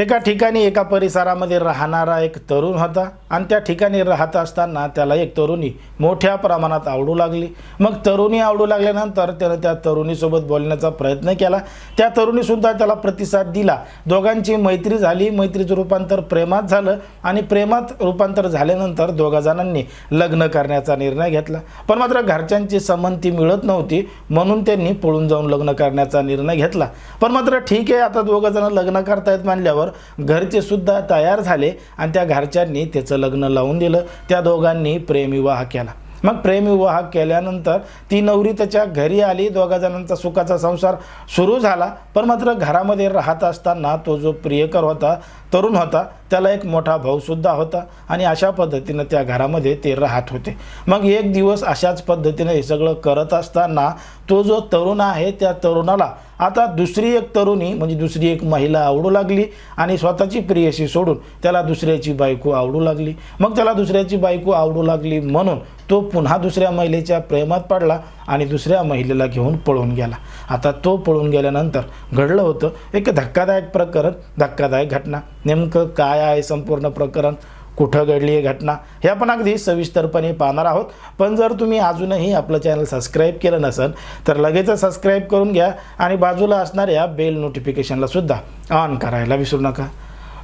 एका ठिकाणी एका परिसरामध्ये राहणारा एक तरुण होता आणि त्या ठिकाणी राहत असताना त्याला एक तरुणी मोठ्या प्रमाणात आवडू लागली. मग तरुणी आवडू लागल्यानंतर त्यानं त्या तरुणीसोबत बोलण्याचा प्रयत्न केला. त्या तरुणीसुद्धा त्याला प्रतिसाद दिला. दोघांची मैत्री झाली. मैत्रीचं रूपांतर प्रेमात झालं आणि प्रेमात रूपांतर झाल्यानंतर दोघा जणांनी लग्न करण्याचा निर्णय घेतला. पण मात्र घरच्यांची संमती मिळत नव्हती म्हणून त्यांनी पळून जाऊन लग्न करण्याचा निर्णय घेतला. पण मात्र ठीक आहे आता दोघं जण लग्न करतायत मानल्यावर घरचे सुद्धा तयार झाले आणि त्या घरच्यांनी त्याचं लग्न लावून दिलं. त्या दोघांनी प्रेमविवाह केला. मग प्रेमविवाह केल्यानंतर ती नवरी त्याच्या घरी आली. दोघा जणांचा सुखाचा संसार सुरू झाला. पण मात्र घरामध्ये राहत असताना तो जो प्रियकर होता तरुण होता त्याला एक मोठा भाऊसुद्धा होता आणि अशा पद्धतीनं त्या घरामध्ये ते राहत होते. मग एक दिवस अशाच पद्धतीनं हे सगळं करत असताना तो जो तरुण आहे त्या तरुणाला आता दुसरी एक तरुणी म्हणजे दुसरी एक महिला आवडू लागली आणि स्वतःची प्रियशी सोडून त्याला दुसऱ्याची बायको आवडू लागली. मग त्याला दुसऱ्याची बायको आवडू लागली म्हणून तो पुन्हा दुसऱ्या महिलेच्या प्रेमात पडला आणि दुसऱ्या महिलेला घेऊन पळून गेला. आता तो पळून गेल्यानंतर घडलं होतं एक धक्कादायक प्रकरण धक्कादायक घटना. नेमकं काय आहे संपूर्ण प्रकरण? कुठं घडली आहे घटना हे आपण अगदी सविस्तरपणे पाहणार आहोत. पण जर तुम्ही अजूनही आपलं चॅनल सबस्क्राईब केलं नसेल तर लगेचच सबस्क्राईब करून घ्या आणि बाजूला असणाऱ्या बेल नोटिफिकेशनला सुद्धा ऑन करायला विसरू नका.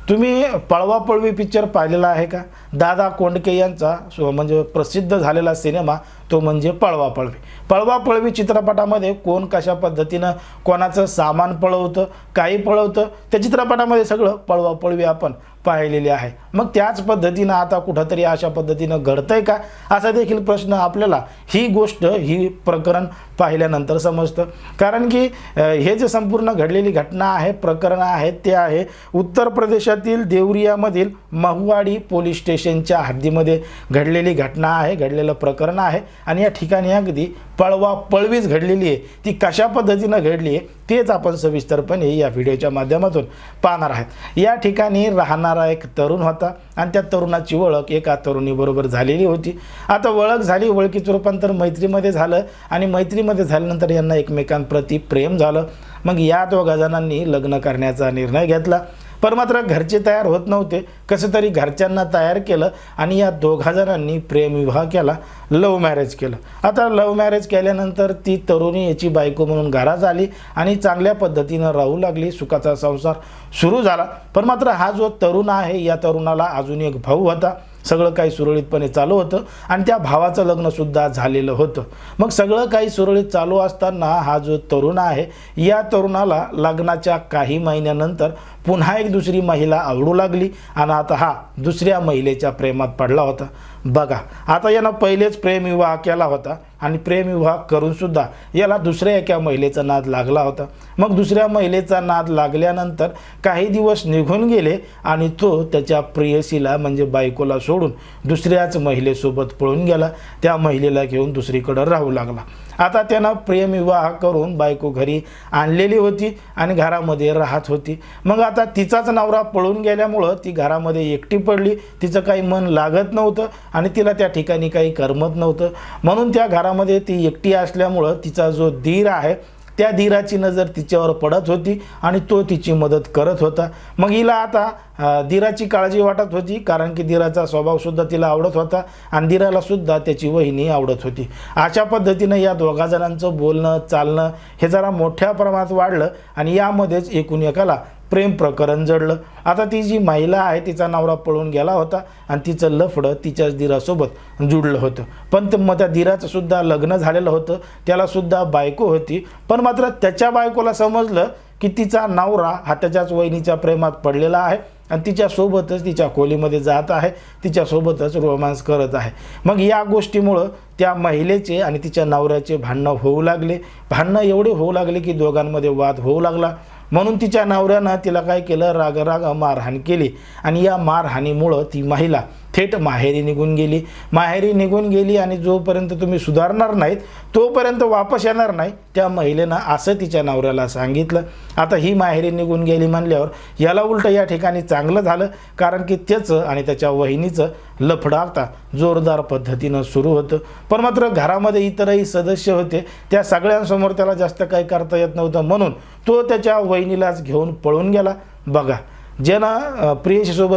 तुम्ही पळवा पळवी पिक्चर पाहिलेला आहे का? दादा कोंडके यांचा म्हणजे प्रसिद्ध झालेला सिनेमा तो म्हणजे पळवा पळवी. पळवा पळवी चित्रपटामध्ये कोण कशा पद्धतीनं कोणाचं सामान पळवतं काही पळवतं त्या चित्रपटामध्ये सगळं पळवा पळवी आपण पाहिलेली आहे. मग त्याच पद्धतीनं आता कुठंतरी अशा पद्धतीनं घडतंय का? असा देखील प्रश्न आपल्याला ही गोष्ट ही प्रकरण पाहिल्यानंतर समजतं. कारण की हे जे संपूर्ण घडलेली घटना आहे प्रकरण आहे ते आहे उत्तर प्रदेशातील देवरियामधील महुवाडी पोलीस स्टेशनच्या हद्दीमध्ये घडलेली घटना आहे घडलेलं प्रकरण आहे. आणि या ठिकाणी अगदी पळवा पळवीच घडलेली आहे. ती कशा पद्धतीनं घडली आहे तेच आपण सविस्तरपणे या व्हिडिओच्या माध्यमातून पाहणार आहेत. या ठिकाणी राहणारा एक तरुण होता आणि त्या तरुणाची ओळख एका तरुणीबरोबर झालेली होती. आता ओळख झाली ओळखीचं रूपांतर मैत्रीमध्ये झालं आणि मैत्रीमध्ये झाल्यानंतर यांना एकमेकांप्रती प्रेम झालं. मग या दोघा जणांनी लग्न करण्याचा निर्णय घेतला. पण मात्र घरचे तयार होत नव्हते. कसं तरी घरच्यांना तयार केलं आणि या दोघा जणांनी प्रेमविवाह केला लव्ह मॅरेज केलं. आता लव्ह मॅरेज केल्यानंतर ती तरुणी याची बायको म्हणून घरात आली आणि चांगल्या पद्धतीनं राहू लागली. सुखाचा संसार सुरू झाला. पण मात्र हा जो तरुण आहे या तरुणाला अजून एक भाऊ होता. सगळं काही सुरळीतपणे चालू होतं आणि त्या भावाचं लग्नसुद्धा झालेलं होतं. मग सगळं काही सुरळीत चालू असताना हा जो तरुण आहे या तरुणाला लग्नाच्या काही महिन्यानंतर पुन्हा एक दुसरी महिला आवडू लागली आणि आता हा दुसऱ्या महिलेच्या प्रेमात पडला होता. बघा आता यानं पहिलेच प्रेमविवाह केला होता आणि प्रेमविवाह करूनसुद्धा याला दुसऱ्या एका महिलेचा नाद लागला होता. मग दुसऱ्या महिलेचा नाद लागल्यानंतर काही दिवस निघून गेले आणि तो त्याच्या प्रेयसीला म्हणजे बायकोला सोडून दुसऱ्याच महिलेसोबत पळून गेला. त्या महिलेला घेऊन दुसरीकडं राहू लागला. आता त्यानं प्रेमविवाह करून बायको घरी आणलेली होती आणि घरामध्ये राहत होती. मग आता तिचाच नवरा पळून गेल्यामुळं ती घरामध्ये एकटी पडली. तिचं काही मन लागत नव्हतं आणि तिला त्या ठिकाणी काही करमत नव्हतं. म्हणून त्या घरामध्ये ती एकटी असल्यामुळं तिचा जो धीर आहे त्या धीराची नजर तिच्यावर पडत होती आणि तो तिची मदत करत होता. मग हिला आता दिराची धीराची काळजी वाटत होती कारण की धीराचा स्वभावसुद्धा तिला आवडत होता आणि धीरालासुद्धा त्याची वहिनी आवडत होती. अशा पद्धतीनं या दोघा जणांचं बोलणं चालणं हे जरा मोठ्या प्रमाणात वाढलं आणि यामध्येच एकूण एकाला प्रेम प्रकरण जडलं. आता ती जी महिला आहे तिचा नवरा पळून गेला होता आणि तिचं लफडं तिच्याच दिरासोबत जुडलं होतं. पण ते मग त्या दिराचं सुद्धा लग्न झालेलं होतं. त्यालासुद्धा बायको होती. पण मात्र त्याच्या बायकोला समजलं की तिचा नवरा हा त्याच्याच वहिनीच्या प्रेमात पडलेला आहे आणि तिच्यासोबतच तिच्या खोलीमध्ये जात आहे. तिच्यासोबतच रोमांस करत आहे. मग या गोष्टीमुळं त्या महिलेचे आणि तिच्या नवऱ्याचे भांडणं होऊ लागले. भांडणं एवढे होऊ लागले की दोघांमध्ये वाद होऊ लागला. म्हणून तिच्या नवऱ्यानं तिला काय केलं? राग राग मारहाण केली. आणि या मारहाणीमुळं ती महिला थेट माहेरी निघून गेली. माहेरी निघून गेली आणि जोपर्यंत तुम्ही सुधारणार नाहीत तोपर्यंत वापस येणार नाही त्या महिलेनं असं तिच्या नवऱ्याला सांगितलं. आता ही माहेरी निघून गेली म्हणल्यावर याला उलटं या ठिकाणी चांगलं झालं कारण की त्याचं आणि त्याच्या वहिनीचं लफडावता आता जोरदार पद्धतीनं सुरू होतं. पण मात्र घरामध्ये इतरही सदस्य होते त्या सगळ्यांसमोर त्याला जास्त काही करता येत नव्हतं म्हणून तो त्याच्या वहिनीलाच घेऊन पळून गेला. बघा ज्यानं अ,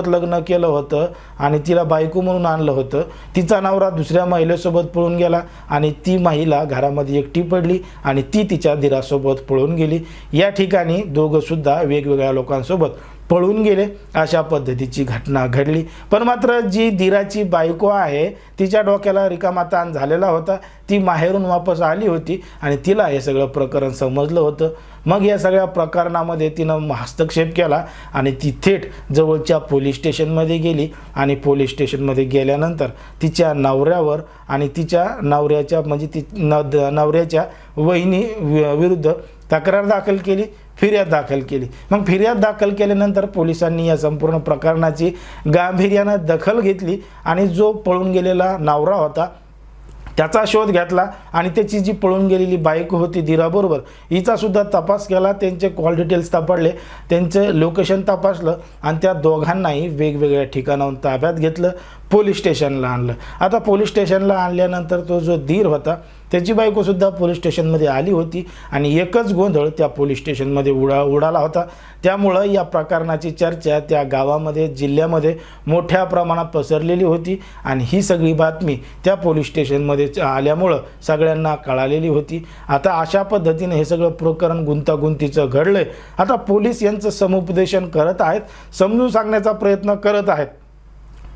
लग्न केलं होतं आणि तिला बायको म्हणून आणलं होतं तिचा नवरा दुसऱ्या महिलेसोबत पळून गेला आणि ती महिला घरामध्ये एकटी पडली आणि ती तिच्या धीरासोबत पळून गेली. या ठिकाणी दोघंसुद्धा वेगवेगळ्या लोकांसोबत पळून गेले. अशा पद्धतीची घटना घडली. पण मात्र जी दिराची बायको आहे तिच्या डोक्याला रिकामा ताण झालेला होता. ती माहेरून वापस आली होती आणि तिला हे सगळं प्रकरण समजलं होतं. मग या सगळ्या प्रकरणामध्ये तिनं हस्तक्षेप केला आणि ती थेट जवळच्या पोलीस स्टेशनमध्ये गेली. आणि पोलीस स्टेशनमध्ये गेल्यानंतर तिच्या नवऱ्यावर आणि तिच्या नवऱ्याच्या म्हणजे ती न नवऱ्याच्या वहिनी वि- विरुद्ध तक्रार दाखल केली. फिर्याद दाखल केली. मग फिर्याद दाखल केल्यानंतर पोलिसांनी या संपूर्ण प्रकरणाची गांभीर्यानं दखल घेतली आणि जो पळून गेलेला नवरा होता त्याचा शोध घेतला आणि त्याची जी पळून गेलेली बाईक होती धीराबरोबर हिचासुद्धा तपास केला. त्यांचे कॉल डिटेल्स तपासले त्यांचं लोकेशन तपासलं आणि त्या दोघांनाही वेगवेगळ्या ठिकाणाहून ताब्यात घेतलं पोलीस स्टेशनला आणलं. आता पोलीस स्टेशनला आणल्यानंतर तो जो धीर होता त्याची बायकोसुद्धा पोलीस स्टेशनमध्ये आली होती आणि एकच गोंधळ त्या पोलीस स्टेशनमध्ये उडा उडाला होता. त्यामुळं या प्रकरणाची चर्चा त्या गावामध्ये जिल्ह्यामध्ये मोठ्या प्रमाणात पसरलेली होती आणि ही सगळी बातमी त्या पोलीस स्टेशनमध्ये च- आल्यामुळं सगळ्यांना कळालेली होती. आता अशा पद्धतीने हे सगळं प्रकरण गुंतागुंतीचं घडलं आता पोलीस यांचं समुपदेशन करत आहेत समजून सांगण्याचा प्रयत्न करत आहेत.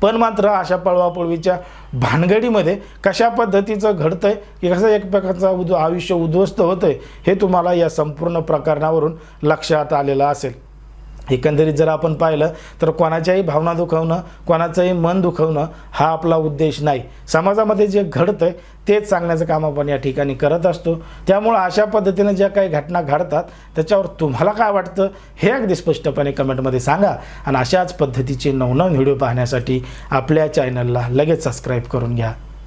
पण मात्र अशा पळवापळवीच्या भानगडीमध्ये कशा पद्धतीचं घडतं आहे की कसं एकमेकांचं उद आयुष्य उद्ध्वस्त होतं आहे हे तुम्हाला या संपूर्ण प्रकरणावरून लक्षात आलेलं असेल. एकंदरीत जर आपण पाहिलं तर कोणाच्याही भावना दुखवणं कोणाचंही मन दुखवणं हा आपला उद्देश नाही. समाजामध्ये जे घडतंय तेच सांगण्याचं काम आपण या ठिकाणी करत असतो. त्यामुळं अशा पद्धतीनं ज्या काही घटना घडतात त्याच्यावर तुम्हाला काय वाटतं हे अगदी स्पष्टपणे कमेंटमध्ये सांगा. आणि अशाच पद्धतीचे नवनवीन व्हिडिओ पाहण्यासाठी आपल्या चॅनलला लगेच सबस्क्राईब करून घ्या.